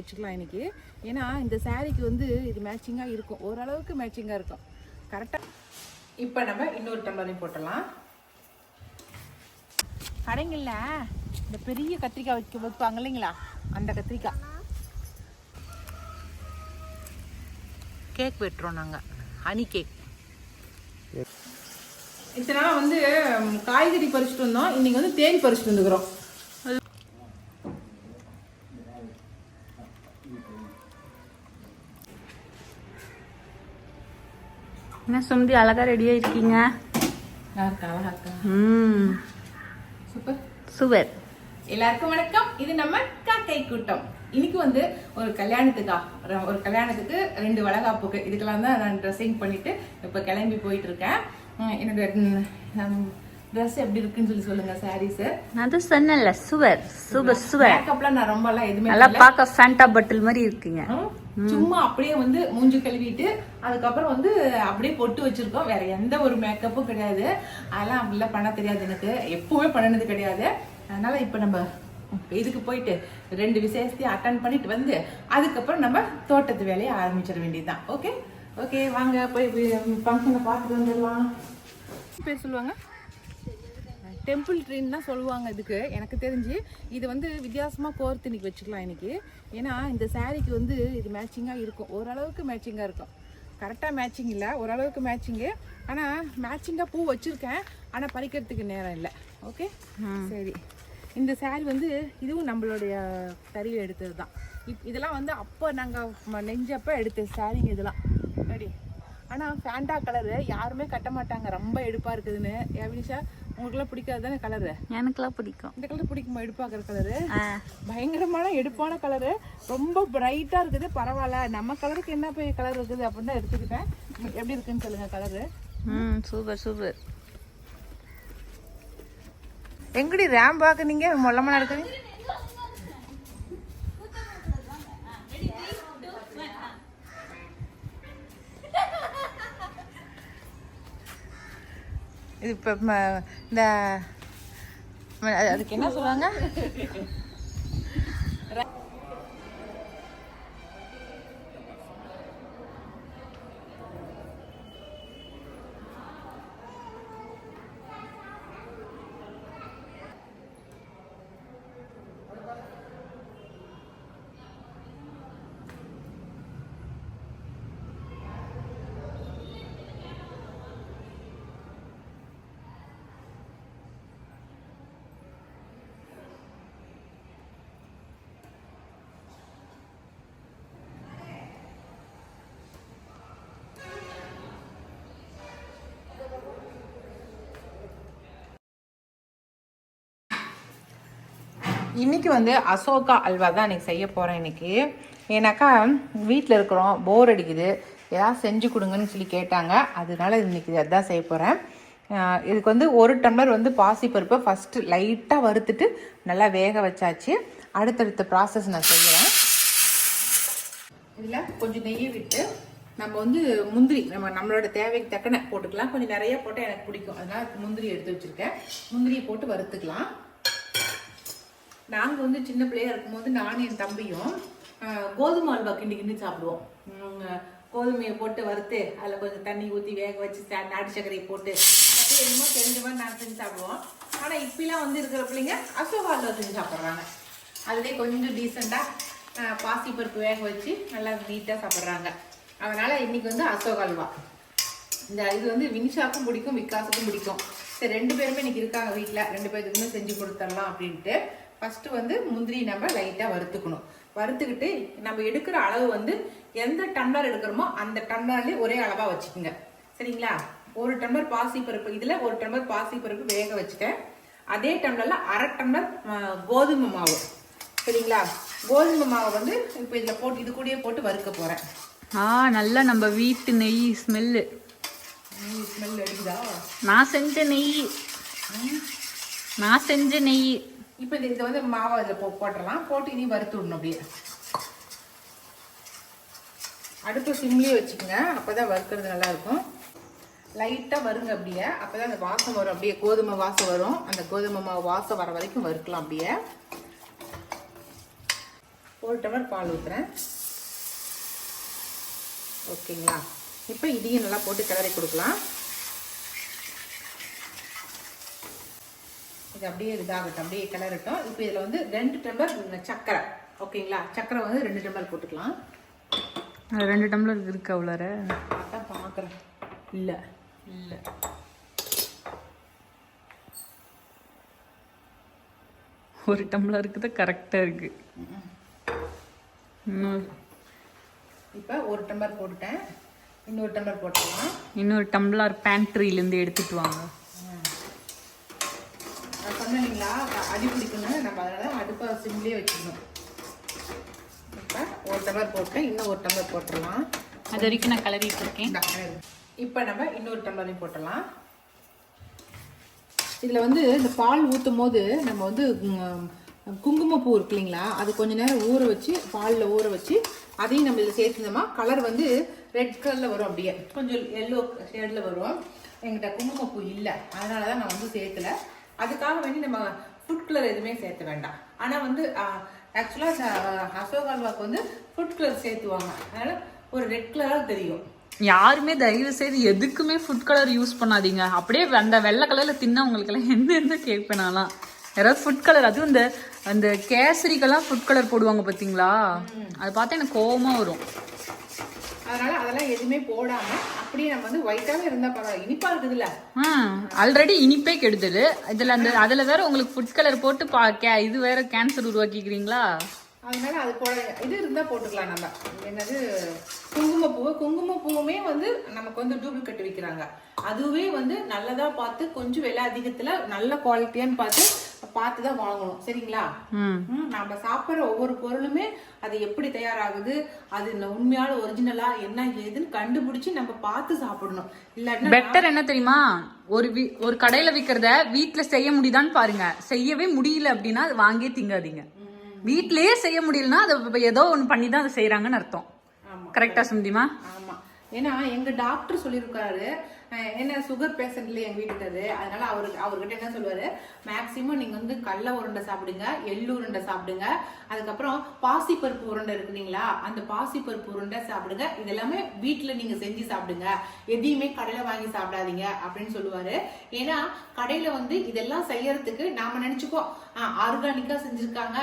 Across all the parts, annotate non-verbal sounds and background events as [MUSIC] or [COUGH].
வச்சுக்கலாம் இன்னைக்கு ஏன்னா இந்த சாரீக்கு வந்து இது மேட்சிங்காக இருக்கும். ஓரளவுக்கு மேட்சிங்காக இருக்கும். கரெக்டாக இப்போ நம்ம இன்னொரு டம்ளரையும் போட்டுடலாம். கடைங்களில் இந்த பெரிய கத்திரிக்காய் வைக்க வைப்பாங்க இல்லைங்களா? அந்த கத்திரிக்காய். கேக் வெட்டுறோம் நாங்கள் ஹனி கேக் இத்தனை நாள் வந்து காய்கறி பறிச்சுட்டு வந்தோம். இன்னைக்கு வந்து தேன் பறிச்சுட்டு வந்துக்கிறோம். என்ன சுமதி அழகா ரெடியா இருக்கீங்க? சூப்பர். எல்லாருக்கும் வணக்கம். இது நம்ம காக்கை கூட்டம். இன்னைக்கு வந்து ஒரு கல்யாணத்துக்கா ஒரு- கல்யாணத்துக்கு ரெண்டு வளகாப்புக்கு. இதுக்கெல்லாம் தான் நான் ட்ரெஸ்ஸிங் பண்ணிட்டு இப்போ கிளம்பி போயிட்டு இருக்கேன் என்னோட ட்ரெஸ் எப்படி இருக்குன்னு சொல்லி சொல்லுங்க சாரீஸ் நான் தான் சொன்னேன்ல சூப்பர் சூப்பர் சூப்பர் மேக்கப்லாம் நான் ரொம்பலாம் எதுவுமே நல்லா பார்க்க ஃபேண்டா பட்டில் மாதிரி இருக்கீங்க. சும்மா அப்படியே வந்து மூஞ்சி கழுவிட்டு அதுக்கப்புறம் வந்து அப்படியே பொட்டு வச்சிருக்கோம். வேற எந்த ஒரு மேக்கப்பும் கிடையாது. அதெல்லாம் அப்படிலாம் பண்ண தெரியாது எனக்கு. எப்பவுமே பண்ணினது கிடையாது. அதனால இப்போ நம்ம இதுக்கு போயிட்டு ரெண்டு விசேஷத்தையும் அட்டன் பண்ணிட்டு வந்து அதுக்கப்புறம் நம்ம தோட்டத்து வேலையை ஆரம்பிச்சிட வேண்டியதுதான். ஓகே ஓகே வாங்க போய் ஃபங்க்ஷனை பார்த்துட்டு வந்துடலாம். பேர் சொல்லுவாங்க. டெம்பிள் ட்ரீன் தான் சொல்லுவாங்க இதுக்கு. எனக்கு தெரிஞ்சு இது வந்து வித்தியாசமாக கோர்த்து இன்னைக்கு வச்சுக்கலாம் இன்னைக்கு. ஏன்னா இந்த சாரீக்கு வந்து இது மேட்சிங்காக இருக்கும். ஓரளவுக்கு மேட்சிங்காக இருக்கும். கரெக்டாக மேட்சிங் இல்லை. ஓரளவுக்கு மேட்சிங்கு ஆனால் மேட்சிங்காக பூ வச்சுருக்கேன். ஆனால் பறிக்கிறதுக்கு நேரம் இல்லை. ஓகே சரி. இந்த saree வந்து இதுவும் நம்மளுடைய தறியில் எடுத்தது தான். இப் இதெல்லாம் வந்து அப்போ நாங்கள் நெஞ்சப்போ எடுத்த சாரீங்க இதெல்லாம். ரெடி ஆனால் ஃபேண்டா கலரு யாருமே கட்ட மாட்டாங்க. ரொம்ப எடுப்பாக இருக்குதுன்னு. எவினிஷா உங்களுக்குலாம் பிடிக்காது தானே கலரு எனக்குலாம் பிடிக்கும். இந்த கலர் பிடிக்குமா எடுப்பாக்குற கலரு பயங்கரமான எடுப்பான கலரு ரொம்ப பிரைட்டாக இருக்குது. பரவாயில்ல. நம்ம கலருக்கு என்ன போய் கலர் இருக்குது அப்படின்னு தான் எடுத்துக்கிட்டேன். எப்படி இருக்குன்னு சொல்லுங்க கலரு ம் சூப்பர் சூப்பர் எங்கடி ரேம் பார்க்குறீங்க? மொல்லமாக நடக்குது இது இப்போ இந்த ம- அதுக்கு என்ன சொல்லுவாங்க? இன்னைக்கு வந்து அசோகா அல்வா தான் இன்னைக்கு செய்ய போகிறேன் இன்னைக்கு. ஏன்னாக்கா வீட்டில் இருக்கிறோம் போர் அடிக்குது. ஏதாவது செஞ்சு கொடுங்கன்னு சொல்லி கேட்டாங்க. அதனால இன்னைக்கு அதான் செய்ய போகிறேன் இதுக்கு வந்து ஒரு டம்ளர் வந்து பாசிப்பருப்பை ஃபஸ்ட்டு லைட்டாக வறுத்துட்டு நல்லா வேக வச்சாச்சு. அடுத்தடுத்த ப்ராசஸ் நான் செய்கிறேன் இதில் கொஞ்சம் நெய்யை விட்டு நம்ம வந்து முந்திரி நம்ம நம்மளோட தேவைக்கு தக்கன போட்டுக்கலாம். கொஞ்சம் நிறைய போட்டால் எனக்கு பிடிக்கும். அதனால் முந்திரி எடுத்து வச்சுருக்கேன். முந்திரியை போட்டு வறுத்துக்கலாம். நாங்கள் வந்து சின்ன பிள்ளையாக இருக்கும்போது நானும் என் தம்பியும் கோதுமை அல்வா கிண்டி கிண்டி சாப்பிடுவோம் கோதுமையை போட்டு வறுத்து அதில் கொஞ்சம் தண்ணி ஊற்றி வேக வச்சு நாட்டு சர்க்கரையை போட்டு அப்படியே என்னமோ தெரிஞ்ச மாதிரி நாங்கள் செஞ்சு சாப்பிடுவோம். ஆனால் இப்பெல்லாம் வந்து இருக்கிற பிள்ளைங்க அசோகா அல்வா செஞ்சு சாப்பிட்றாங்க. அதுலேயே கொஞ்சம் டீசெண்டாக பாசி பருப்பு வேக வச்சு நல்லா நீட்டாக சாப்பிட்றாங்க. அதனால் இன்றைக்கி வந்து அசோகா அல்வா. இந்த இது வந்து வினிஷாக்கும் பிடிக்கும் விகாஸுக்கும் பிடிக்கும். சரி ரெண்டு பேருமே இன்றைக்கி இருக்காங்க வீட்டில் ரெண்டு பேருக்குமே செஞ்சு கொடுத்துடலாம் அப்படின்ட்டு ஃபஸ்ட்டு வந்து முந்திரி நம்ம லைட்டாக வறுத்துக்கணும். வறுத்துக்கிட்டு நம்ம எடுக்கிற அளவு வந்து எந்த டம்ளர் எடுக்கிறோமோ அந்த டம்ளர்லேயே ஒரே அளவாக வச்சுக்கோங்க. சரிங்களா? ஒரு டம்ளர் பாசி பருப்பு இதில் ஒரு டம்ளர் பாசி பருப்பு வேக வச்சுட்டேன். அதே டம்ளரில் அரை டம்ளர் கோதுமை மாவு. சரிங்களா? கோதுமை மாவை வந்து இப்போ இதில் போட்டு இது கூடயே போட்டு வறுக்க போகிறேன் ஆ நல்லா நம்ம வீட்டு நெய் ஸ்மெல்லு ஸ்மெல் அடிக்குதா? நான் செஞ்ச நெய். நான் செஞ்ச நெய். இப்போ இந்த இதை வந்து மாவை அதில் போ போட்டுடலாம். போட்டு இனி வறுத்து விடணும் அப்படியே. அடுப்பு சிம்லேயே வச்சுக்கோங்க. அப்போ தான் வறுக்கிறது நல்லாயிருக்கும் லைட்டாக வருங்க அப்படியே. அப்போ தான் அந்த வாசம் வரும். அப்படியே கோதுமை வாசம் வரும். அந்த கோதுமை மாவு வாசம் வர வரைக்கும் வறுக்கலாம் அப்படியே. ஒரு டம்ளர் பால் ஊற்றுறேன் ஓகேங்களா? இப்போ இதையும் நல்லா போட்டு கிளறி கொடுக்கலாம். இது அப்படியே இதாகட்டும் அப்படியே கிளறட்டும். இப்போ இதில் வந்து ரெண்டு டம்ளர் சர்க்கரை ஓகேங்களா? சர்க்கரை வந்து ரெண்டு டம்ளர் போட்டுக்கலாம். ரெண்டு டம்ளர் இருக்கு அவ்வளோர அதான் பார்க்குறேன். இல்லை. இல்லை. ஒரு டம்ளருக்கு தான் கரெக்டாக இருக்கு. இன்னொரு இப்போ ஒரு டம்ளர் போட்டுட்டேன். இன்னொரு டம்ளர் போட்டுக்கலாம். இன்னொரு டம்ளர் பேண்ட்ரியிலேருந்து எடுத்துட்டு வாங்க. இல்லைங்களா அடி பிடிக்கணும் நம்ம அதனால அடுப்பை சிம்லேயே வச்சுக்கணும் இப்போ ஒரு டம்ளர் போட்டேன் இன்னும் ஒரு டம்ளர் போட்டுடலாம். அது வரைக்கும் நான் கிளறிட்டு இருக்கேன் இப்போ நம்ம இன்னொரு டம்ளரையும் போட்டுடலாம். இதில் வந்து இந்த பால் ஊற்றும் போது நம்ம வந்து குங்குமப்பூ இருக்கு இல்லைங்களா? அது கொஞ்ச நேரம் ஊற வச்சு பாலில் ஊற வச்சு அதையும் நம்ம இதில் சேர்த்துருந்தோமா கலர் வந்து ரெட் கலரில் வரும் அப்படியே. கொஞ்சம் எல்லோ ஷேடில் வரும். எங்கிட்ட குங்குமப்பூ இல்லை. அதனால தான் நான் வந்து சேர்க்கல. அதுக்காக வேண்டி நம்ம ஃபுட் கலர் எதுவுமே சேர்த்த வேண்டாம். ஆனால் வந்து ஆக்சுவலாக அசோக் அல்வாக்கு வந்து ஃபுட் கலர் சேர்த்துவாங்க. அதனால ஒரு ரெட் கலராக தெரியும். யாருமே தயவு செய்து எதுக்குமே ஃபுட் கலர் யூஸ் பண்ணாதீங்க. அப்படியே அந்த வெள்ளை கலர்ல தின்னவங்களுக்கெல்லாம் [LAUGHS] எந்த எந்த கேட்பேனாலாம். யாராவது ஃபுட் கலர் அதுவும் இந்த அந்த கேசரிக்கெல்லாம் ஃபுட் கலர் போடுவாங்க பார்த்தீங்களா அது பார்த்தா எனக்கு கோவமா வரும். அதனால அதெல்லாம் எதுவுமே போடாம அப்படியே நம்ம வந்து ஒயிட்டாவே இருந்தா பரவாயில்ல. இனிப்பா இருக்குதுல்ல? ஆல்ரெடி இனிப்பே கெடுதல். இதுல அந்த அதுல வேற உங்களுக்கு ஃபுட் கலர் போட்டு பா இது வேற கேன்சர் உருவாக்கிக்கிறீங்களா? அதனால அது போட இது இருந்தா போட்டுக்கலாம் நம்ம. என்னது? குங்குமப்பூ குங்குமப்பூவுமே வந்து நமக்கு வந்து டூப்ளிகேட் விற்கிறாங்க அதுவே வந்து நல்லதா பார்த்து கொஞ்சம் விலை அதிகத்துல நல்ல குவாலிட்டியான்னு பார்த்து பார்த்து தான் வாங்கணும். சரிங்களா? நம்ம சாப்பிட்ற ஒவ்வொரு பொருளுமே அது எப்படி தயாராகுது அது உண்மையான ஒரிஜினலா என்ன ஏதுன்னு கண்டுபிடிச்சு நம்ம பார்த்து சாப்பிடணும். இல்லாட்டினா பெட்டர் என்ன தெரியுமா? ஒரு வீ ஒரு கடையில விக்கிறத வீட்ல செய்ய முடியுதான்னு பாருங்க. செய்யவே முடியல அப்படின்னா அது வாங்கியே திங்காதீங்க. வீட்லயே செய்ய முடியலன்னா அதை ஏதோ ஒண்ணு பண்ணி தான் அதை செய்யறாங்கன்னு அர்த்தம். கரெக்டா சுந்திமா ஆமா. ஏன்னா எங்க டாக்டர் சொல்லியிருக்காரு என்ன சுகர் பேஷண்ட்ல எங்க வீட்டுக்காரு அதனால அவருக்கு அவர்கிட்ட என்ன சொல்லுவாரு? மேக்சிமம் நீங்க வந்து கடல உருண்டை சாப்பிடுங்க எள்ளு உருண்டை சாப்பிடுங்க. அதுக்கப்புறம் பாசிப்பருப்பு உருண்டை இருக்கு இல்லைங்களா? அந்த பாசிப்பருப்பு உருண்டை சாப்பிடுங்க. இதெல்லாமே வீட்டுல நீங்க செஞ்சு சாப்பிடுங்க. எதையுமே கடையில வாங்கி சாப்பிடாதீங்க அப்படின்னு சொல்லுவாரு. ஏன்னா கடையில வந்து இதெல்லாம் செய்யறதுக்கு நாம நினைச்சுக்கோ ஆர்கானிக்கா செஞ்சிருக்காங்க.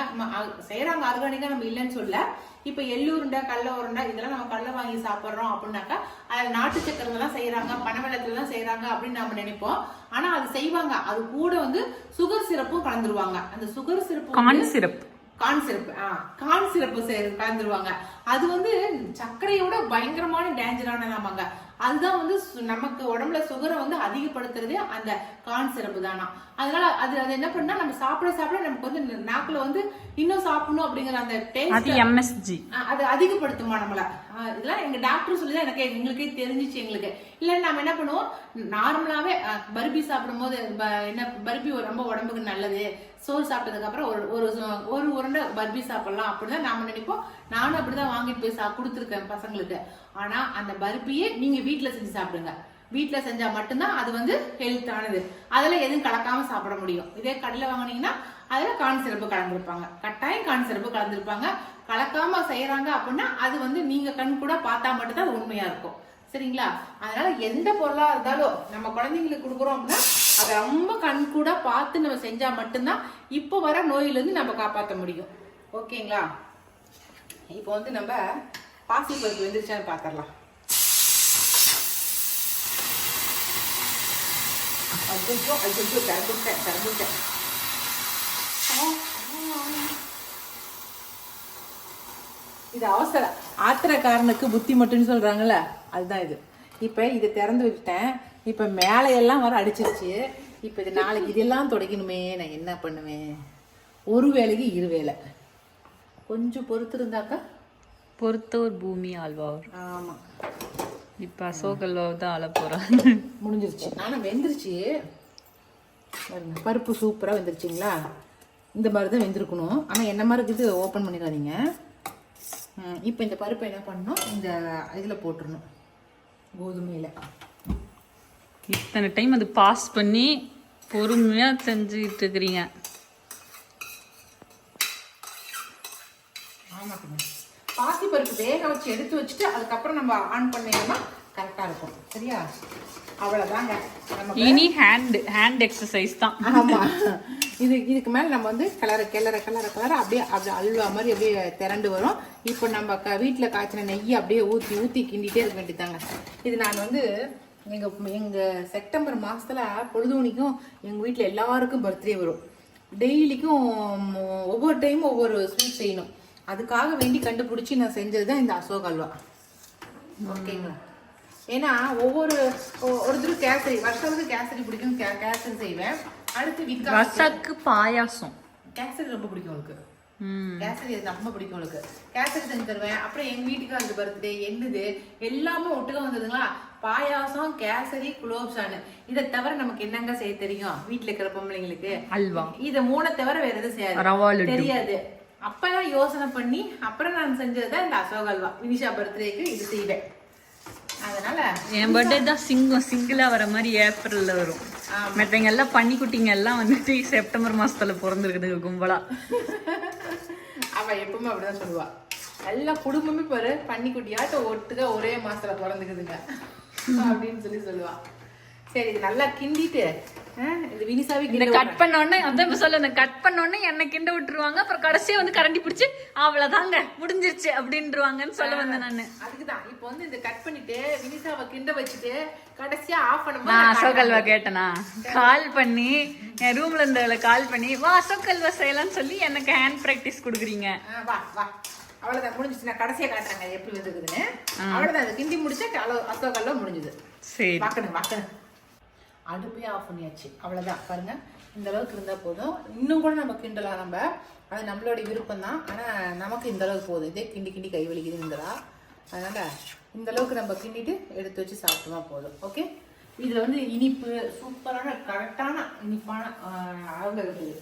செய்யறாங்க ஆர்கானிக்கா நம்ம இல்லைன்னு சொல்ல. இப்ப எள்ளு உருண்டை கடல உருண்டை இதெல்லாம் நம்ம கடல வாங்கி சாப்பிடுறோம் அப்படின்னாக்கா அதுல நாட்டு சக்கரங்கள்லாம் செய்யறாங்க பனவெள்ளத்துல தான் செய்யறாங்க அப்படின்னு நாம நினைப்போம். ஆனா அது செய்வாங்க. அது கூட வந்து சுகர் சிரப்பும் கலந்துருவாங்க. அந்த sugar syrup corn syrup corn syrup. ஆ கான் சிரப்பு சே- கலந்துருவாங்க. அது வந்து சர்க்கரையோட பயங்கரமான டேஞ்சரானதாமாங்க அதுதான் வந்து நமக்கு உடம்புல சுகரை வந்து அதிகப்படுத்துறதே அந்த கான் சிரப்பு தானா. அதனால அது அது என்ன பண்ணா நம்ம சாப்பிட சாப்பிட நமக்கு வந்து நாக்குல வந்து இன்னும் சாப்பிடணும் அப்படிங்கிற அந்த அது டேஸ்ட் எம்எஸ்ஜி அது அதிகப்படுத்துமா நம்மள. இதெல்லாம் எங்க டாக்டர் சொல்லி தான் எனக்கு எங்களுக்கே தெரிஞ்சிச்சு எங்களுக்கு. இல்ல நாம என்ன பண்ணுவோம்? நார்மலாவே அ, பர்பி சாப்பிடும் போது என்ன பர்பி ரொம்ப உடம்புக்கு நல்லது. சோறு சாப்பிட்டதுக்கப்புறம் ஒரு ஒரு ஒரு உருண்டை பர்பி சாப்பிடலாம் அப்படின்னு நாம நினைப்போம். நானும் அப்படிதான் வாங்கிட்டு போய் சா கொடுத்துருக்கேன் பசங்களுக்கு. ஆனா அந்த பர்பியே நீங்க வீட்டில் செஞ்சு சாப்பிடுங்க. வீட்டில் செஞ்சா மட்டும்தான் அது வந்து ஹெல்த்தானது அதுல எதுவும் கலக்காம சாப்பிட முடியும். இதே கடையில வாங்குனீங்கன்னா அதுல கான் சிறப்பு கலந்துருப்பாங்க. கட்டாயம் கான் சிறப்பு கலந்துருப்பாங்க. கலக்காம செய்யறாங்க அப்படின்னா அது வந்து நீங்க கண் கூட பார்த்தா மட்டும்தான் அது உண்மையா இருக்கும். சரிங்களா? அதனால எந்த பொருளா இருந்தாலும் நம்ம குழந்தைங்களுக்கு கொடுக்குறோம் அப்படின்னா அதை ரொம்ப கண் கூட பார்த்து நம்ம செஞ்சா மட்டும்தான் இப்போ வர நோயிலிருந்து நம்ம காப்பாற்ற முடியும். ஓகேங்களா? இப்போ வந்து நம்ம பாசிப்பருப்பு வெந்துருச்சான்னு பார்த்துடலாம் அஜ்ஜோ அஜ்ஜோ திறந்துட்டேன் திறந்துட்டேன். இது அவசர ஆத்திரக்காரனுக்கு புத்தி மட்டும்னு சொல்றாங்கல்ல அதுதான் இது. இப்போ இதை திறந்து விட்டுட்டேன். இப்போ மேலே எல்லாம் வர அடிச்சிருச்சு. இப்போ இது நாளைக்கு இதெல்லாம் துடைக்கணுமே நான் என்ன பண்ணுவேன்? ஒரு வேலைக்கு இரு வேலை கொஞ்சம் பொறுத்து இருந்தாக்கா? பொறுத்தோர் பூமி ஆழ்வார் ஆமாம் இப்ப அசோக் அல்வாவை தான் ஆள போறாங்க முடிஞ்சிருச்சு. ஆனால் வெந்துருச்சு. பருப்பு சூப்பராக வெந்துருச்சுங்களா? இந்த மாதிரி தான் வெந்திருக்கணும். ஆனால் என்ன மாதிரி இருக்குது ஓப்பன் பண்ணிடாதீங்க. இப்போ இந்த பருப்பை என்ன பண்ணணும்? இந்த இதில் போட்டுறணும். கோதுமையில். இத்தனை டைம் அது பாஸ் பண்ணி பொறுமையா செஞ்சுட்டு இருக்கிறீங்க. ஆமாம் பாசி பருப்பு வேக வச்சு எடுத்து வச்சுட்டு அதுக்கப்புறம் நம்ம ஆன் பண்ணிடணும் கரெக்டா இருக்கும். சரியா? அவ்வளவுதாங்க. நம்ம இனி ஹேண்ட் ஹேண்ட் எக்ஸசைஸ் தான். ஆமா. இது இதுக்கு மேல நம்ம வந்து கிளற கிளற கிளற கிளற அப்படியே அப்படியே அல்வா மாதிரி அப்படியே திரண்டு வரும். இப்போ நம்ம க வீட்டில் காய்ச்சின நெய்யை அப்படியே ஊற்றி ஊற்றி கிண்டிட்டே இருக்க வேண்டியதாங்க இது நான் வந்து எங்க எங்க செப்டம்பர் மாசத்துல பொழுதுமணிக்கும் எங்க வீட்டில் எல்லாருக்கும் பர்த்டே வரும். டெய்லிக்கும் ஒவ்வொரு டைமும் ஒவ்வொரு ஸ்வீட் செய்யணும். அதுக்காக வேண்டி கண்டுபிடிச்சி நான் செஞ்சது தான் இந்த அசோக் அல்வா. ஓகேங்களா? ஏன்னா ஒவ்வொரு ஒ- ஒருத்தருக்கு கேசரி வருஷத்துக்கு கேசரி பிடிக்கும் கேசரி செய்வேன். அடுத்து விக்கா ரசக்கு பாயாசம். கேசரி ரொம்ப பிடிக்கும் உனக்கு ம். கேசரி அது ரொம்ப பிடிக்கும் உனக்கு கேசரி செஞ்சு தருவேன். அப்புறம் எங்க வீட்டுக்காரருக்கு பர்த்டே என்னது? எல்லாமே ஒட்டுக்க வந்ததுங்களா? பாயாசம் கேசரி குலோப்ஸானு இதை தவிர நமக்கு என்னங்க செய்ய தெரியும்? வீட்டுல இருக்கிற பொம்பளைங்களுக்கு. அல்வா. இதை மூணை தவிர வேற எதுவும் செய்யாது. தெரியாது. அப்பதான் யோசனை பண்ணி அப்புறம் நான் செஞ்சதுதான் இந்த அசோக் அல்வா. வினிஷா பர்த்டேக்கு இது செய்வேன். அதனால என் பர்த்டே தான் சிங்கம். சிங்கிளா வர மாதிரி ஏப்ரல்ல வரும். மற்றவங்க எல்லாம் பன்னிக்குட்டிங்க எல்லாம் வந்துட்டு செப்டம்பர் மாசத்துல பிறந்திருக்குதுங்க கும்பலா. அவ எப்பவுமே அப்படிதான் சொல்லுவா. எல்லா குடும்பமே பாரு பன்னிக்குட்டியாட்ட ஒட்டுக்க ஒரே மாசத்துல பிறந்துக்குதுங்க. அப்படின்னு சொல்லி சொல்லுவா. சரி இது நல்லா கிண்டிட்டு இது வினிசாவே கிண்ட கட் பண்ண உடனே அதான் இப்ப சொல்ல கட் பண்ண உடனே என்ன கிண்ட விட்டுருவாங்க. அப்புறம் கடைசியா வந்து கரண்டி பிடிச்சு அவ்வளவுதாங்க முடிஞ்சிருச்சு அப்படின்றவாங்கன்னு சொல்ல வந்தேன் நானு. அதுக்குதான். இப்போ வந்து இந்த கட் பண்ணிட்டு வினிசாவை கிண்ட வச்சுட்டு கடைசியா ஆஃப் நான் பண்ணும்போது அசோக் அல்வா கேட்டனா? கால் பண்ணி என் ரூம்ல இருந்ததுல கால் பண்ணி வா அசோக் அல்வா செய்யலாம்னு சொல்லி எனக்கு ஹேண்ட் பிராக்டிஸ் கொடுக்குறீங்க. வா வா. அவ்வளவுதான் முடிஞ்சிச்சு நான் கடைசியா காட்டுறாங்க எப்படி வந்துருக்குதுன்னு. அவ்வளவுதான் அது கிண்டி முடிச்சா அலோ- அசோக் அல்வா முடிஞ்சது. சரி. வாக்கணும் வாக்கணும் அடுப்பே ஆஃப் பண்ணியாச்சு. அவ்வளவுதான். பாருங்க இந்த அளவுக்கு இருந்தா போதும். இன்னும் கூட நம்ம கிண்டலாம் நம்ம. அது நம்மளோட விருப்பம் தான் ஆனா நமக்கு இந்த அளவுக்கு போதும். இதே கிண்டி கிண்டி கை வலிக்குதுங்கிறா அதனால இந்த அளவுக்கு நம்ம கிண்டிட்டு எடுத்து வச்சு சாப்பிட்டோமா போதும். ஓகே இதுல வந்து இனிப்பு சூப்பரான கரெக்டான இனிப்பான ஆஹ், அளவுல இருக்குது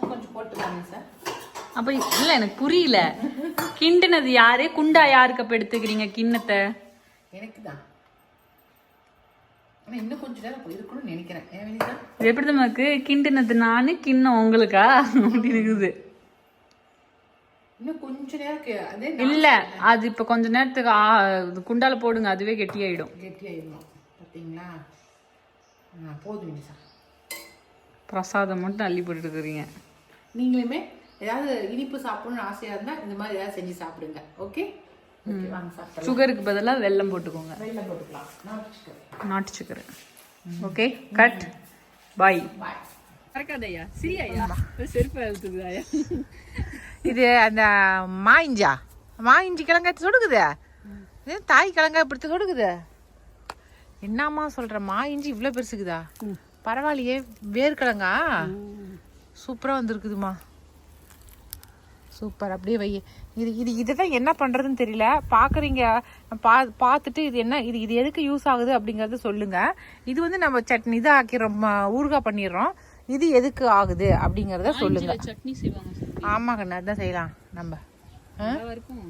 கொஞ்சம் போட்டுக்கோங்க சார். அப்ப இல்ல எனக்கு புரியல. கிண்டுனது யாரு? குண்டா யாருக்கு அப்ப எடுத்துக்கிறீங்க கிண்ணத்தை? எனக்கு தான். இன்னும் கொஞ்ச நேரம் இருக்கணும்னு நினைக்கிறேன். நமக்கு? கிண்டுனது நானு கிண்ணம் உங்களுக்கா? அப்படி இருக்குது. இன்னும் கொஞ்ச நேரம் கே- அதே இல்ல அது இப்ப கொஞ்ச நேரத்துக்கு குண்டால போடுங்க அதுவே கெட்டியாயிடும். பார்த்தீங்களா ஆ போதும் பிரசாதம் மட்டும் அள்ளி போட்டுட்டு இருக்கிறீங்க நீங்களுமே ஏதாவது இனிப்பு சாப்பிடணும்னு ஆசையா இருந்தா இந்த மாதிரி ஏதாவது செஞ்சு சாப்பிடுங்க. ஓகே? சுகருக்கு பதிலா வெல்லம் போட்டுக்கோங்க. வெள்ளம் போட்டுக்கலாம். நாட்டு sugar. Okay cut. Bye. Bye. மறக்காதயா சிரியாயா செருப்பு அழுத்துக்குதாயா இது அந்த மாயிஞ்சா? மாயிஞ்சி கிழங்கு சொடுக்குது? இது தாய் கிழங்கா இப்படி சொடுக்குது? என்னம்மா சொல்ற? மாயிஞ்சி இவ்வளோ பெருசுக்குதா? பரவாயில்லையே. வேர்க்கிழங்கா சூப்பராக வந்திருக்குதுமா சூப்பர். அப்படியே வை. இது இது இதுதான் என்ன பண்ணுறதுன்னு தெரியல. பார்க்குறீங்க பா பார்த்துட்டு இது என்ன இது இது எதுக்கு யூஸ் ஆகுது அப்படிங்கறத சொல்லுங்க. இது வந்து நம்ம சட்னி இதாக ஆக்கிறோம் ஊறுகாய் பண்ணிடுறோம். இது எதுக்கு ஆகுது அப்படிங்கிறத சொல்லுங்க. சட்னி செய்வாங்க ஆமா கண்ணு அதான் செய்யலாம். நம்ம? நல்லா இருக்கும்?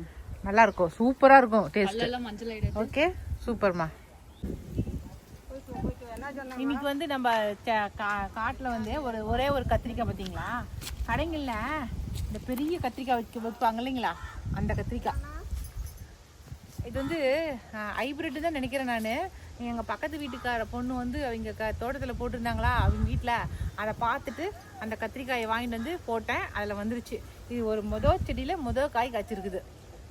நல்லா இருக்கும். டேஸ்ட் ஓகே சூப்பர்மா. இன்னைக்கு வந்து நம்ம காட்டில் கா- வந்து ஒரு ஒரே ஒரு கத்திரிக்காய் பார்த்தீங்களா கடைங்களில் இந்த பெரிய கத்திரிக்காய் வைக்க வைப்பாங்க இல்லைங்களா? அந்த கத்திரிக்காய். இது வந்து ஹைப்ரிட்டு தான் நினைக்கிறேன் நான். எங்கள் பக்கத்து வீட்டுக்கார பொண்ணு வந்து அவங்க க தோட்டத்தில் போட்டிருந்தாங்களா அவங்க வீட்டில் அதை பார்த்துட்டு அந்த கத்திரிக்காயை வாங்கிட்டு வந்து போட்டேன். அதில் வந்துருச்சு. இது ஒரு மொதல் செடியில் மொதல் காய் காய்ச்சிருக்குது.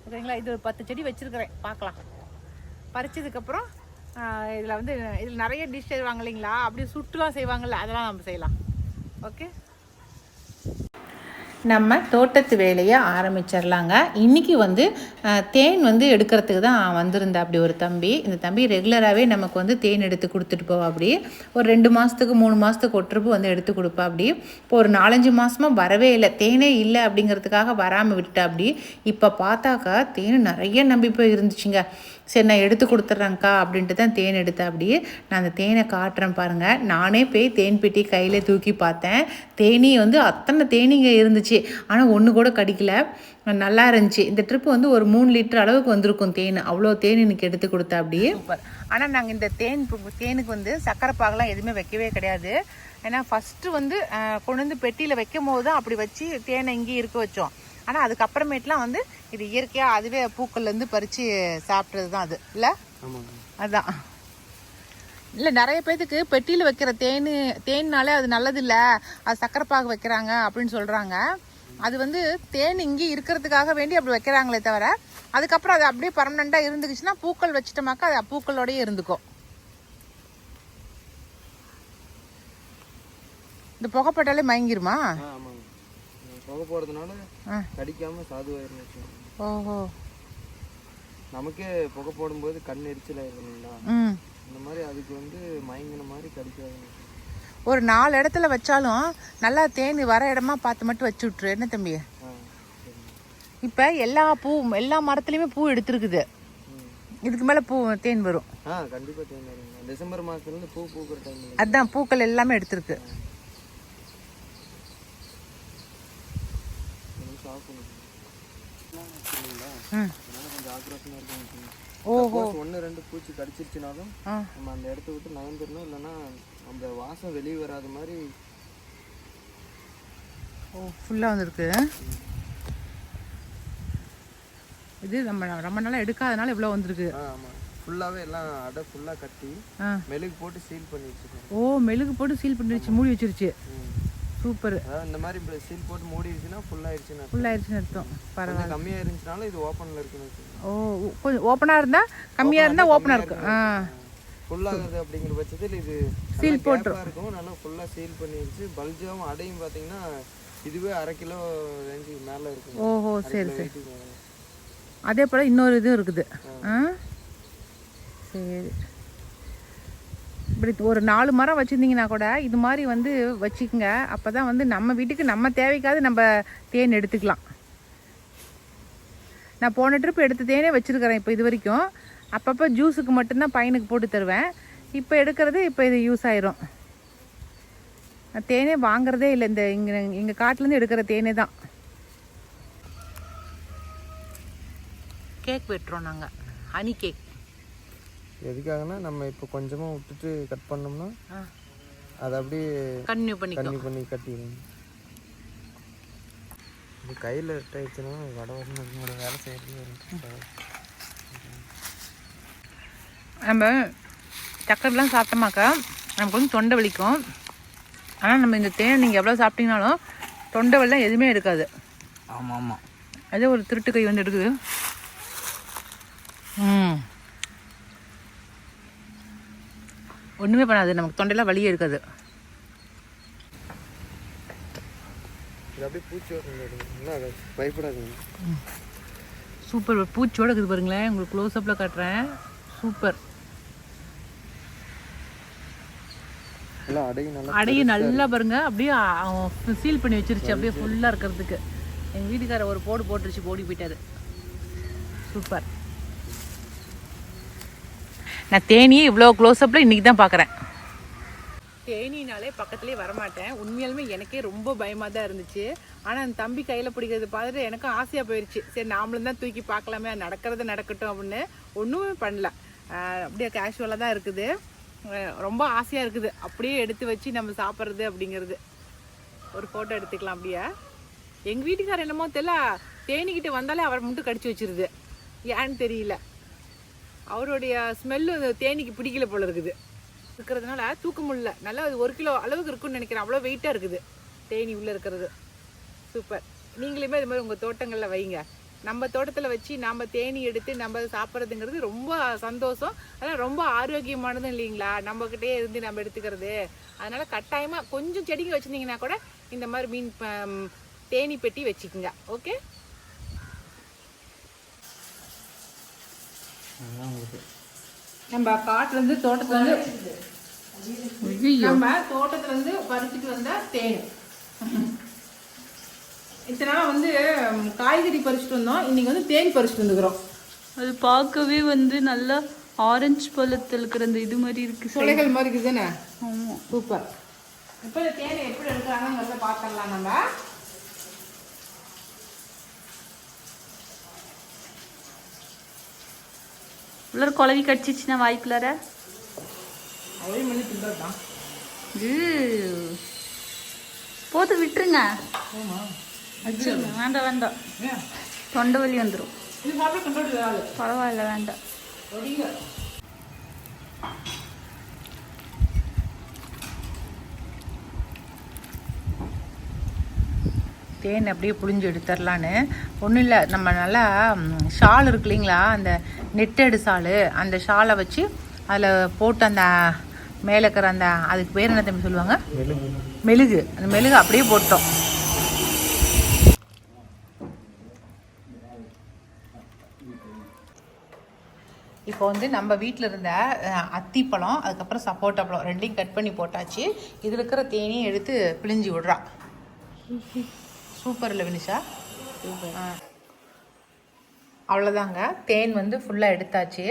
ஓகேங்களா இது ஒரு பத்து செடி வச்சுருக்கிறேன். பார்க்கலாம் பறிச்சதுக்கப்புறம் இதில் வந்து இதில் நிறைய டிஷ் செய்வாங்க இல்லைங்களா? அப்படியே சுட்டுலாம் செய்வாங்கல்ல அதெல்லாம் நம்ம செய்யலாம். ஓகே நம்ம தோட்டத்து வேலையை ஆரம்பிச்சிடலாங்க இன்றைக்கி வந்து தேன் வந்து எடுக்கிறதுக்கு தான் வந்திருந்தா அப்படி ஒரு தம்பி. இந்த தம்பி ரெகுலராகவே நமக்கு வந்து தேன் எடுத்து கொடுத்துட்டு போவா அப்படி. ஒரு ரெண்டு மாதத்துக்கு மூணு மாதத்துக்கு ஒரு வந்து எடுத்து கொடுப்பா அப்படி. இப்போ ஒரு நாலஞ்சு மாதமாக வரவே இல்லை. தேனே இல்லை அப்படிங்கிறதுக்காக வராமல் விட்டா அப்படி. இப்போ பார்த்தாக்கா தேன் நிறைய நம்பி போய் இருந்துச்சுங்க. சரி நான் எடுத்து கொடுத்துட்றேங்க்கா அப்படின்ட்டு தான் தேன் எடுத்தேன் அப்படியே நான் அந்த தேனை காட்டுறேன் பாருங்கள் நானே போய் தேன் பெட்டி கையில் தூக்கி பார்த்தேன். தேனி வந்து அத்தனை தேனிங்க இருந்துச்சு. ஆனால் ஒன்று கூட கடிக்கல. நல்லா இருந்துச்சு. இந்த ட்ரிப்பு வந்து ஒரு மூணு லிட்டர் அளவுக்கு வந்திருக்கும் தேன். அவ்வளோ தேன் எனக்கு எடுத்து கொடுத்தா அப்படியே ஆனால் நாங்கள் இந்த தேன் தேனுக்கு வந்து சக்கரை பாகெல்லாம் எதுவுமே வைக்கவே கிடையாது. ஏன்னா ஃபஸ்ட்டு வந்து கொண்டு வந்து பெட்டியில் வைக்கும் போது தான் அப்படி வச்சு தேனை இங்கேயே இருக்க வச்சோம். ஆனால் அதுக்கப்புறமேட்டுலாம் வந்து இது இயற்கையாக அதுவே பூக்கள்லேருந்து பறித்து சாப்பிட்றது தான் அது. இல்லை? அதான். இல்லை நிறைய பேத்துக்கு பெட்டியில் வைக்கிற தேன் தேன்னாலே அது நல்லது இல்லை அது சக்கரை பாகு வைக்கிறாங்க அப்படின்னு சொல்கிறாங்க அது வந்து தேன் இங்கே இருக்கிறதுக்காக வேண்டி அப்படி வைக்கிறாங்களே தவிர அதுக்கப்புறம் அது அப்படியே பர்மனெண்ட்டாக இருந்துக்குச்சுன்னா பூக்கள் வச்சிட்டோமாக்கா அது பூக்களோடயே இருந்துக்கும் இந்த புகைப்பட்டாலே மயங்கிருமா? புகை போடுறதுனால. கடிக்காம சாதுவாயிருன்னு வச்சுக்கோங்க. ஓஹோ. நமக்கே புகை போடும்போது கண் எரிச்சல் ம். இந்த மாதிரி அதுக்கு வந்து மயங்கின மாதிரி கடிக்காதுங்க. ஒரு நாலு இடத்துல வச்சாலும் நல்லா தேன் வர இடமா பார்த்து மட்டும் வச்சு விட்ரு என்ன தம்பி? இப்போ எல்லா பூ எல்லா மரத்துலேயுமே பூ எடுத்துருக்குது. இதுக்கு மேலே பூ தேன் வரும். ஆ கண்டிப்பாக தேன் வருங்க டிசம்பர் மாதத்துலேருந்து பூ பூக்கிற டைம் அதான் பூக்கள் எல்லாமே எடுத்துருக்கு. ம். ஆக்ரோஷமாக இருக்கும் ஓஹோ. ஒன்று ரெண்டு பூச்சி கடிச்சிருச்சுனாலும் நம்ம அந்த இடத்த விட்டு நகர்ந்துடணும் இல்லைன்னா அந்த வாசம் வெளியே வராத மாதிரி ஓ ஃபுல்லாக வந்திருக்கு. இது நம்ம ரொம்ப நாளாக எடுக்காதனால இவ்வளோ வந்திருக்கு. ஆமாம் ஃபுல்லாகவே எல்லாம் அடை ஃபுல்லாக கட்டி மெழுகு போட்டு சீல் பண்ணி வச்சுருக்கோம். ஓ மெழுகு போட்டு சீல் பண்ணிடுச்சு மூடி வச்சிருச்சு. சூப்பர். இந்த மாதிரி சீல் போட்டு மூடிடுச்சுன்னா ஃபுல்லாகிடுச்சுன்னு அர்த்தம். ஃபுல்லாகிடுச்சுன்னு அர்த்தம். பரவாயில்ல. கம்மியாக இருந்துச்சுனாலும் இது ஓப்பனில் இருக்குன்னு ஓ கொஞ்சம் ஓப்பனாக இருந்தால் கம்மியாக இருந்தால் ஓப்பனாக இருக்கும். ஆ. ஃபுல்லாகுது அப்படிங்கிற பட்சத்தில் இது Seal போட்டுரும். இருக்கும். நல்லா ஃபுல்லாக சீல் பண்ணிடுச்சு. பல்ஜாவும் அடையும் பார்த்தீங்கன்னா இதுவே அரை கிலோ ரேஞ்சுக்கு மேலே இருக்கும். ஓஹோ சரி சரி. அதே போல் இன்னொரு இதுவும் இருக்குது. ஆ. சரி. இப்படி ஒரு நாலு மரம் வச்சுருந்தீங்கன்னா கூட இது மாதிரி வந்து வச்சுக்கோங்க. அப்போ தான் வந்து நம்ம வீட்டுக்கு நம்ம தேவைக்காவது நம்ம தேன் எடுத்துக்கலாம். நான் போன ட்ரிப் எடுத்த தேனே வச்சுருக்கிறேன் இப்போ இது வரைக்கும். அப்பப்போ ஜூஸுக்கு மட்டும்தான் பையனுக்கு போட்டு தருவேன். இப்போ எடுக்கிறது இப்போ இது யூஸ் ஆயிரும். நான் தேனே வாங்குறதே இல்லை. இந்த இங்கே எங்கள் காட்டிலேருந்து எடுக்கிற தேனே தான். கேக் வெட்டுறோம் நாங்கள் ஹனி கேக் எதுக்காகனா நம்ம இப்போ கொஞ்சமாக விட்டுட்டு கட் பண்ணோம்னா அதை அப்படியே கன்டினியூ பண்ணிக்கோ. கண்ணி பண்ணி கட்டிடுங்க இது கையில் ஆயிடுச்சுன்னா வட வரணும் வேலை செய்யறது நம்ம சக்கரைலாம் சாப்பிட்டோமாக்கா நமக்கு வந்து தொண்டை வலிக்கும். ஆனால் நம்ம இந்த தேனை நீங்கள் எவ்வளோ சாப்பிட்டீங்கனாலும் தொண்டை வலிலாம் எதுவுமே எடுக்காது. ஆமாம் ஆமாம் அதே ஒரு திருட்டு கை வந்து எடுக்குது. ம். ஒன்றுமே பண்ணாது. நமக்கு தொண்டையெல்லாம் வலியே இருக்காது. சூப்பர் பூச்சியோட இருக்குது பாருங்களேன். உங்களுக்கு க்ளோஸ்அப்பில் காட்டுறேன். சூப்பர் அடையும் நல்லா பாருங்க. அப்படியே சீல் பண்ணி வச்சிருச்சு. அப்படியே ஃபுல்லாக இருக்கிறதுக்கு. எங்கள் வீட்டுக்காரர் ஒரு போடு போட்டுருச்சு ஓடி போயிட்டாரு. சூப்பர் நான் தேனியை இவ்வளோ க்ளோஸ்அப்பில் இன்றைக்கி தான் பார்க்குறேன் தேனினாலே பக்கத்துலேயே வரமாட்டேன். உண்மையாலுமே எனக்கே ரொம்ப பயமாக தான் இருந்துச்சு. ஆனால் அந்த தம்பி கையில் பிடிக்கிறது பார்த்துட்டு எனக்கும் ஆசையாக போயிடுச்சு சரி நாமளும் தான் தூக்கி பார்க்கலாமே நடக்கிறது நடக்கட்டும் அப்படின்னு ஒன்றுமே பண்ணல. அப்படியே கேஷுவலாக தான் இருக்குது. ரொம்ப ஆசையாக இருக்குது. அப்படியே எடுத்து வச்சு நம்ம சாப்பிட்றது அப்படிங்கிறது. ஒரு ஃபோட்டோ எடுத்துக்கலாம் அப்படியே. எங்கள் வீட்டுக்காரர் என்னமோ தெரியல தேனிக்கிட்ட வந்தாலே அவரை மட்டும் கடிச்சு வச்சிருது. ஏன்னு தெரியல. அவருடைய ஸ்மெல்லு தேனிக்கு பிடிக்கல போல இருக்குது. இருக்கிறதுனால தூக்க முடியல. நல்லா அது ஒரு கிலோ அளவுக்கு இருக்குன்னு நினைக்கிறேன். அவ்வளோ வெயிட்டாக இருக்குது. தேனி உள்ளே இருக்கிறது. சூப்பர் நீங்களுமே இது மாதிரி உங்கள் தோட்டங்களில் வைங்க. நம்ம தோட்டத்தில் வச்சு நம்ம தேனி எடுத்து நம்ம சாப்பிட்றதுங்கிறது ரொம்ப சந்தோஷம். அதெல்லாம் ரொம்ப ஆரோக்கியமானதும் இல்லைங்களா? நம்மக்கிட்டே இருந்து நம்ம எடுத்துக்கிறது. அதனால் கட்டாயமாக கொஞ்சம் செடிங்க வச்சுருந்தீங்கன்னா கூட இந்த மாதிரி மீன் தேனி பெட்டி வச்சுக்கோங்க. ஓகே நம்ம காட்டுல இருந்து தோட்டத்துல இருந்து நம்ம தோட்டத்துல இருந்து பறிச்சுட்டு வந்த தேன். இத்தனை நாள் வந்து காய்கறி பறிச்சுட்டு வந்தோம். இன்னைக்கு வந்து தேன் பறிச்சுட்டு வந்துக்கிறோம். அது பார்க்கவே வந்து நல்லா ஆரஞ்சு பழத்தில் இருக்கிற அந்த இது மாதிரி இருக்கு சுளைகள் மாதிரி இருக்குது தானே ஆமா. சூப்பர். இப்போ இந்த தேனை எப்படி எடுக்கிறாங்கிறத பார்த்துடலாம் நம்ம. உள்ள குழவி கடிச்சிச்சுன்னா வாய்க்குள்ளார? போது விட்டுருங்க. வேண்டாம் வேண்டாம். தொண்டை வலி வந்துடும் பரவாயில்ல வேண்டாம். தேன் அப்படியே புழிஞ்சு எடுத்துடலான்னு ஒன்றும் இல்லை நம்ம நல்லா ஷால் இருக்கு இல்லைங்களா? அந்த நெட்டடு ஷாலு அந்த ஷாலை வச்சு அதில் போட்டு அந்த மேலே இருக்கிற அந்த அதுக்கு பேர் என்ன தம்பி சொல்லுவாங்க? மெழுகு. அந்த மெழுகு அப்படியே போட்டோம். இப்போ வந்து நம்ம வீட்டில் இருந்த அத்திப்பழம் அதுக்கப்புறம் சப்போட்டா பழம் ரெண்டையும் கட் பண்ணி போட்டாச்சு. இதில் இருக்கிற தேனையும் எடுத்து பிழிஞ்சு விடுறா. சூப்பர் இல்லை வினிஷா? ஆ. அவ்வளோதாங்க தேன் வந்து ஃபுல்லாக எடுத்தாச்சு.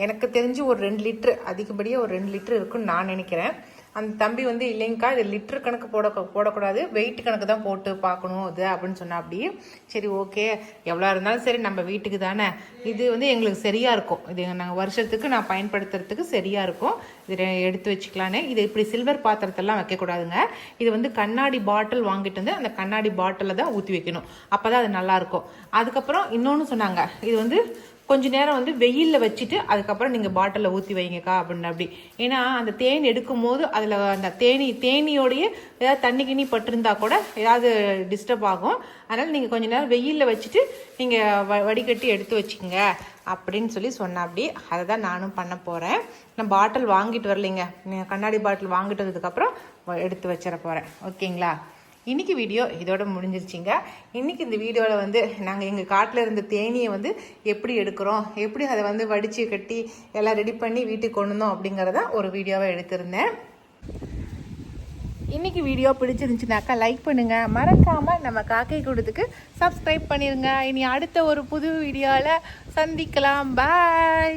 எனக்கு தெரிஞ்சு ஒரு ரெண்டு லிட்ரு அதிகப்படியாக ஒரு ரெண்டு லிட்ரு இருக்குன்னு நான் நினைக்கிறேன். அந்த தம்பி வந்து இல்லைங்கக்கா இது லிட்டர் கணக்கு போட போடக்கூடாது. வெயிட் கணக்கு தான் போட்டு பார்க்கணும் இது அப்படின்னு சொன்னா அப்படி. சரி ஓகே. எவ்வளோ இருந்தாலும் சரி நம்ம வீட்டுக்கு தானே. இது வந்து எங்களுக்கு சரியாக இருக்கும். இது நாங்கள் வருஷத்துக்கு நான் பயன்படுத்துறதுக்கு சரியாக இருக்கும். இது எடுத்து வச்சுக்கலான்னு. இது இப்படி சில்வர் பாத்திரத்தெல்லாம் வைக்கக்கூடாதுங்க. இது வந்து கண்ணாடி பாட்டில் வாங்கிட்டு வந்து அந்த கண்ணாடி பாட்டிலில் தான் ஊற்றி வைக்கணும். அப்போ தான் அது நல்லாயிருக்கும் அதுக்கப்புறம் இன்னொன்று சொன்னாங்க. இது வந்து கொஞ்ச நேரம் வந்து வெயிலில் வச்சுட்டு அதுக்கப்புறம் நீங்கள் பாட்டிலில் ஊற்றி வைங்கக்கா அப்படின்னு அப்படி. ஏன்னா அந்த தேன் எடுக்கும் போது அதில் அந்த தேனி தேனியோடைய ஏதாவது தண்ணி கிண்ணி பட்டிருந்தா கூட ஏதாவது டிஸ்டர்ப் ஆகும். அதனால் நீங்கள் கொஞ்ச நேரம் வெயிலில் வச்சுட்டு நீங்கள் வ வடிகட்டி எடுத்து வச்சுக்கோங்க அப்படின்னு சொல்லி சொன்ன அப்படி. அதை தான் நானும் பண்ண போகிறேன் நான் பாட்டில் வாங்கிட்டு வரலைங்க. கண்ணாடி பாட்டில் வாங்கிட்டு வந்ததுக்கப்புறம் வ- எடுத்து வச்சிட போகிறேன் ஓகேங்களா? இன்றைக்கி வீடியோ இதோட முடிஞ்சிருச்சிங்க. இன்னைக்கு இந்த வீடியோவில் வந்து நாங்கள் எங்கள் காட்டில் இருந்த தேனியை வந்து எப்படி எடுக்கிறோம் எப்படி அதை வந்து வடித்து கட்டி எல்லாம் ரெடி பண்ணி வீட்டுக்கு கொண்டு வந்தோம் அப்படிங்கிறத ஒரு வீடியோவை எடுத்திருந்தேன். இன்றைக்கி வீடியோ பிடிச்சிருந்துச்சுனாக்கா லைக் பண்ணுங்கள் மறக்காமல் நம்ம காக்கை கூடத்துக்கு சப்ஸ்கிரைப் பண்ணிடுங்க இனி அடுத்த ஒரு புது வீடியோவில் சந்திக்கலாம். பாய்